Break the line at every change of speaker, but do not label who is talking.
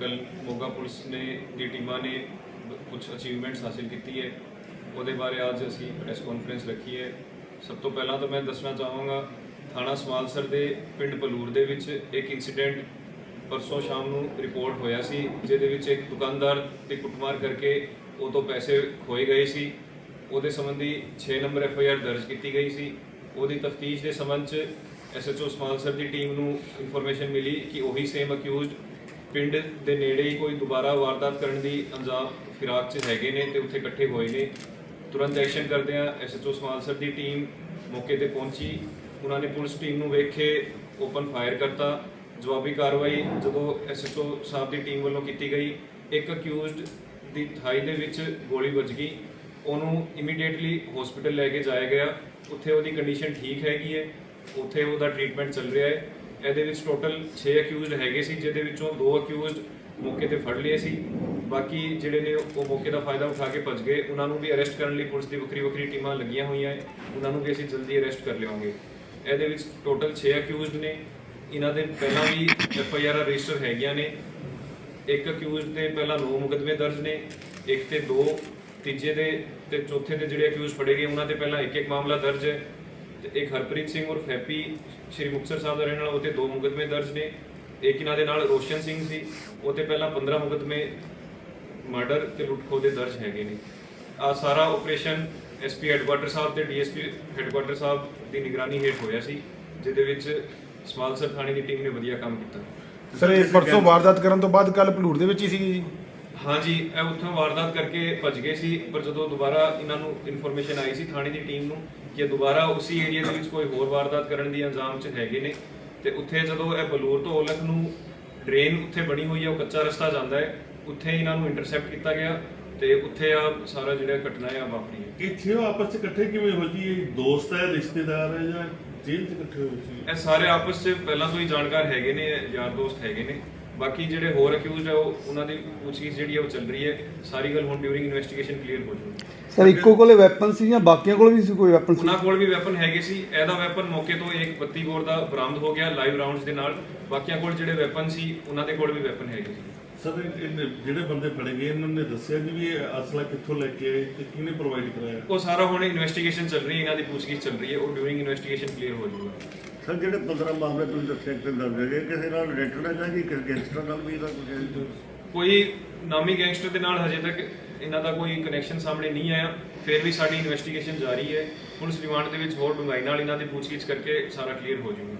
ਕੱਲ ਮੋਗਾ ਪੁਲਿਸ ਨੇ ਦੀ ਟੀਮਾਂ ਨੇ ਕੁਝ ਅਚੀਵਮੈਂਟਸ ਹਾਸਿਲ ਕੀਤੀ ਹੈ। ਉਹਦੇ ਬਾਰੇ ਅੱਜ ਅਸੀਂ ਪ੍ਰੈਸ ਕਾਨਫਰੰਸ ਰੱਖੀ ਹੈ। ਸਭ ਤੋਂ ਪਹਿਲਾਂ ਤਾਂ ਮੈਂ ਦੱਸਣਾ ਚਾਹਾਂਗਾ, ਥਾਣਾ ਸਮਾਲਸਰ ਦੇ ਪਿੰਡ ਬਲੂਰ ਦੇ ਵਿੱਚ ਇੱਕ ਇਨਸੀਡੈਂਟ ਪਰਸੋਂ ਸ਼ਾਮ ਨੂੰ ਰਿਪੋਰਟ ਹੋਇਆ ਸੀ, ਜਿਹਦੇ ਵਿੱਚ ਇੱਕ ਦੁਕਾਨਦਾਰ ਤੇ ਕੁੱਟਮਾਰ ਕਰਕੇ ਉਹ ਤੋਂ ਪੈਸੇ ਖੋਏ ਗਏ ਸੀ। ਉਹਦੇ ਸੰਬੰਧੀ 6 ਨੰਬਰ ਐਫ ਆਈ ਆਰ ਦਰਜ ਕੀਤੀ ਗਈ ਸੀ। ਉਹਦੀ ਤਫਤੀਸ਼ ਦੇ ਸੰਬੰਧ ਚ ਐਸਐਚਓ ਸਮਾਲਸਰ ਦੀ ਟੀਮ ਨੂੰ ਇਨਫੋਰਮੇਸ਼ਨ ਮਿਲੀ ਕਿ ਉਹੀ ਸੇਮ ਅਕਿਊਜ਼ਡ ਪਿੰਡ ਦੇ ਨੇੜੇ ਹੀ ਕੋਈ ਦੁਬਾਰਾ ਵਾਰਦਾਤ ਕਰਨ ਦੀ ਅੰਜਾਮ ਫਿਰਾਕ 'ਚ ਹੈਗੇ ਨੇ ਤੇ ਉੱਥੇ ਇਕੱਠੇ ਹੋਏ ਨੇ। ਤੁਰੰਤ ਐਕਸ਼ਨ ਕਰਦਿਆਂ ਐਸਐਚਓ ਸਮਾਲਸਰ ਦੀ ਟੀਮ ਮੌਕੇ ਤੇ ਪਹੁੰਚੀ। ਉਹਨਾਂ ਨੇ ਪੁਲਿਸ ਟੀਮ ਨੂੰ ਵੇਖ ਕੇ ਓਪਨ ਫਾਇਰ ਕਰਤਾ। ਜਵਾਬੀ ਕਾਰਵਾਈ ਜਦੋਂ ਐਸਐਚਓ ਸਾਹਿਬ ਦੀ ਟੀਮ ਵੱਲੋਂ ਕੀਤੀ ਗਈ, ਇੱਕ ਅਕਿਊਜ਼ਡ ਦੀ ਥਾਈ ਦੇ ਵਿੱਚ ਗੋਲੀ ਵੱਜ ਗਈ। ਉਹਨੂੰ ਇਮੀਡੀਏਟਲੀ ਹਸਪੀਟਲ ਲੈ ਕੇ ਜਾਇਆ ਗਿਆ। ਉੱਥੇ ਉਹਦੀ ਕੰਡੀਸ਼ਨ ਠੀਕ ਹੈਗੀ ਹੈ। ਉੱਥੇ ਉਹਦਾ ਟ੍ਰੀਟਮੈਂਟ ਚੱਲ ਰਿਹਾ ਹੈ। ਇਹਦੇ ਵਿੱਚ ਟੋਟਲ 6 ਅਕਿਊਜ਼ਡ ਹੈਗੇ ਸੀ, ਜਿਹਦੇ ਵਿੱਚੋਂ ਦੋ ਅਕਿਊਜ਼ਡ ਮੌਕੇ ਤੇ ਫੜ ਲਏ ਸੀ। ਬਾਕੀ ਜਿਹੜੇ ਨੇ, ਉਹ ਮੌਕੇ ਦਾ ਫਾਇਦਾ ਉਠਾ ਕੇ ਭੱਜ ਗਏ। ਉਹਨਾਂ ਨੂੰ ਵੀ ਅਰੈਸਟ ਕਰਨ ਲਈ ਪੁਲਿਸ ਦੀ ਵੱਖਰੀ ਵੱਖਰੀ ਟੀਮਾਂ ਲੱਗੀਆਂ ਹੋਈਆਂ ਹੈ ਉਹਨਾਂ ਨੂੰ ਵੀ ਅਸੀਂ ਜਲਦੀ ਅਰੈਸਟ ਕਰ ਲਿਆਵਾਂਗੇ। ਇਹਦੇ ਵਿੱਚ ਟੋਟਲ 6 ਅਕਿਊਜ਼ਡ ਨੇ। ਇਹਨਾਂ ਦੇ ਪਹਿਲਾਂ ਵੀ ਐਫ ਆਈ ਆਰ ਰਜਿਸਟਰ ਹੈਗੀਆਂ ਨੇ। ਇੱਕ ਅਕਿਊਜ਼ਡ ਤੇ ਪਹਿਲਾਂ 9 ਮੁਕਦਮੇ ਦਰਜ ਨੇ। ਇੱਕ ਤੇ ਦੋ, ਤੀਜੇ ਦੇ ਤੇ ਚੌਥੇ ਦੇ ਜਿਹੜੇ ਅਕਿਊਜ਼ ਫੜੇ ਗਏ, ਉਹਨਾਂ ਤੇ ਪਹਿਲਾਂ ਇੱਕ ਇੱਕ ਮਾਮਲਾ ਦਰਜ ਹੈ। ਇੱਕ ਹਰਪ੍ਰੀਤ ਸਿੰਘ ਔਰ ਫੈਪੀ ਸ਼੍ਰੀ ਮੁਕਤਸਰ ਸਾਹਿਬ ਦਾ ਰਹਿਣ ਵਾਲਾ ਉਹ ਦੋ ਮੁਕਦਮੇ ਦਰਜ ਨੇ। ਇੱਕ ਇਹਨਾਂ ਦੇ ਨਾਲ ਰੋਸ਼ਨ ਸਿੰਘ ਸੀ ਉਹ ਪਹਿਲਾਂ 15 ਮੁਕਦਮੇ ਮਰਡਰ ਤੇ ਲੁੱਟਖੋ ਦੇ ਦਰਜ ਹੈਗੇ ਨੇ। ਆ ਸਾਰਾ ਆਪਰੇਸ਼ਨ ਐਸਪੀ ਹੈਡਕੁਆਟਰ ਸਾਹਿਬ ਤੇ ਡੀਐਸਪੀ ਹੈਡਕੁਆਟਰ ਸਾਹਿਬ ਦੀ ਨਿਗਰਾਨੀ ਹੇਠ ਹੋਇਆ ਸੀ, ਜਿਹਦੇ ਵਿੱਚ ਸਮਾਲਸਰ ਥਾਣੇ ਦੀ ਟੀਮ ਨੇ ਵਧੀਆ ਕੰਮ ਕੀਤਾ।
ਸਰ, ਇਹ ਪਰਸੋਂ ਵਾਰਦਾਤ ਕਰਨ ਤੋਂ ਬਾਅਦ ਕੱਲ ਭਲੂੜ ਦੇ ਵਿੱਚ ਹੀ ਸੀ ਜੀ।
ਹਾਂਜੀ ਇਹ ਉੱਥੋਂ ਵਾਰਦਾਤ ਕਰਕੇ ਭੱਜ ਗਏ ਸੀ ਪਰ ਜਦੋਂ ਦੁਬਾਰਾ ਇਹਨਾਂ ਨੂੰ ਇਨਫੋਰਮੇਸ਼ਨ ਆਈ ਸੀ ਥਾਣੇ ਦੀ ਟੀਮ ਨੂੰ ਕਿ ਇਹ ਦੁਬਾਰਾ ਉਸੇ ਏਰੀਆ ਦੇ ਵਿੱਚ ਕੋਈ ਹੋਰ ਵਾਰਦਾਤ ਕਰਨ ਦੀ ਅੰਜਾਮ 'ਚ ਹੈਗੇ ਨੇ ਤੇ ਉੱਥੇ ਜਦੋਂ ਇਹ ਬਲੂਰ ਤੋਂ ਔਲਖ ਨੂੰ ਡਰੇਨ ਉੱਥੇ ਬਣੀ ਹੋਈ ਹੈ ਉਹ ਕੱਚਾ ਰਸਤਾ ਜਾਂਦਾ ਹੈ ਉੱਥੇ ਇਹਨਾਂ ਨੂੰ ਇੰਟਰਸੈਪਟ ਕੀਤਾ ਗਿਆ ਤੇ ਉੱਥੇ ਆ ਸਾਰਾ ਜਿਹੜਾ ਘਟਨਾ ਆ ਵਾਪਰੀ ਹੈ।
ਇਹ ਛੇ ਆਪਸ ਚ ਇਕੱਠੇ ਕਿਵੇਂ ਹੋ ਜੀ? ਇਹ ਦੋਸਤ ਹੈ ਰਿਸ਼ਤੇਦਾਰ ਹੈ ਜਾਂ ਜੇਲ੍ਹ ਚ ਇਕੱਠੇ ਹੋਏ ਸੀ?
ਇਹ ਸਾਰੇ ਆਪਸ 'ਚ ਪਹਿਲਾਂ ਤੋਂ ਹੀ ਜਾਣਕਾਰ ਹੈਗੇ ਨੇ ਯਾਰ ਦੋਸਤ ਹੈਗੇ ਨੇ। ਬਾਕੀ ਜਿਹੜੇ ਹੋਰ ਅਕਿਊਜ਼ਡ ਹੈ ਉਹ ਉਹਨਾਂ ਦੀ ਪੁੱਛਗਿੱਛ ਜਿਹੜੀ ਹੈ ਉਹ ਚੱਲ ਰਹੀ ਹੈ। ਸਾਰੀ ਗੱਲ ਹੁਣ ਡਿਊਰਿੰਗ ਇਨਵੈਸਟੀਗੇਸ਼ਨ ਕਲੀਅਰ ਹੋ ਜਾਊਗੀ।
ਸਰ ਇੱਕੋ ਕੋਲੇ ਵੈਪਨ ਸੀ ਜਾਂ ਬਾਕੀਆਂ ਕੋਲ ਵੀ ਸੀ ਕੋਈ ਵੈਪਨ ਸੀ?
ਉਹਨਾਂ ਕੋਲ ਵੀ ਵੈਪਨ ਹੈਗੇ ਸੀ। ਇਹਦਾ ਵੈਪਨ ਮੌਕੇ ਤੋਂ ਇੱਕ 32 ਬੋਰ ਦਾ ਬਰਾਮਦ ਹੋ ਗਿਆ ਲਾਈਵ ਰਾਉਂਡਸ ਦੇ ਨਾਲ। ਬਾਕੀਆਂ ਕੋਲ ਜਿਹੜੇ ਵੈਪਨ ਸੀ ਉਹਨਾਂ ਦੇ ਕੋਲ ਵੀ ਵੈਪਨ ਹੈਗੇ ਸੀ।
ਸਰ ਇਹ- ਜਿਹੜੇ ਬੰਦੇ ਫੜੇ ਗਏ ਇਹਨਾਂ ਨੇ ਦੱਸਿਆ ਜੀ ਵੀ ਇਹ ਅਸਲਾ ਕਿੱਥੋਂ ਲੈ ਕੇ ਆਏ ਤੇ ਕਿਹਨੇ ਪ੍ਰੋਵਾਈਡ ਕਰਾਇਆ?
ਉਹ ਸਾਰਾ ਹੁਣ ਇਨਵੈਸਟੀਗੇਸ਼ਨ ਚੱਲ ਰਹੀ ਹੈ ਇਹਨਾਂ ਦੀ ਪੁੱਛਗਿੱਛ ਚੱਲ ਰਹੀ ਹੈ ਉਹ ਡਿਊਰਿੰਗ ਇਨਵੈਸਟੀਗੇਸ਼ਨ ਕਲੀਅਰ ਹੋ ਜਾਊਗਾ।
ਸਰ ਜਿਹੜੇ 15 ਮਾਮਲੇ ਤੁਸੀਂ ਦੱਸੇ ਕਿ ਦਰਜ ਹੈਗੇ ਕਿਸੇ ਨਾਲ ਰਿਲੇਟਡ ਹੈਗਾ ਜੀ ਕਿਸੇ ਗੈਂਗਸਟਰ ਨਾਲ ਵੀ ਇਹਦਾ ਕੁਝ ਹੈ?
ਕੋਈ ਨਾਮੀ ਗੈਂਗਸਟਰ ਦੇ ਨਾਲ ਹਜੇ ਤੱਕ ਇਹਨਾਂ ਦਾ ਕੋਈ ਕਨੈਕਸ਼ਨ ਸਾਹਮਣੇ ਨਹੀਂ ਆਇਆ ਫਿਰ ਵੀ ਸਾਡੀ ਇਨਵੈਸਟੀਗੇਸ਼ਨ ਜਾਰੀ ਹੈ। ਪੁਲਿਸ ਰਿਮਾਂਡ ਦੇ ਵਿੱਚ ਹੋਰ ਡੂੰਘਾਈ ਨਾਲ ਇਹਨਾਂ ਦੀ ਪੁੱਛਗਿੱਛ ਕਰਕੇ ਸਾਰਾ ਕਲੀਅਰ ਹੋ ਜਾਊਗਾ।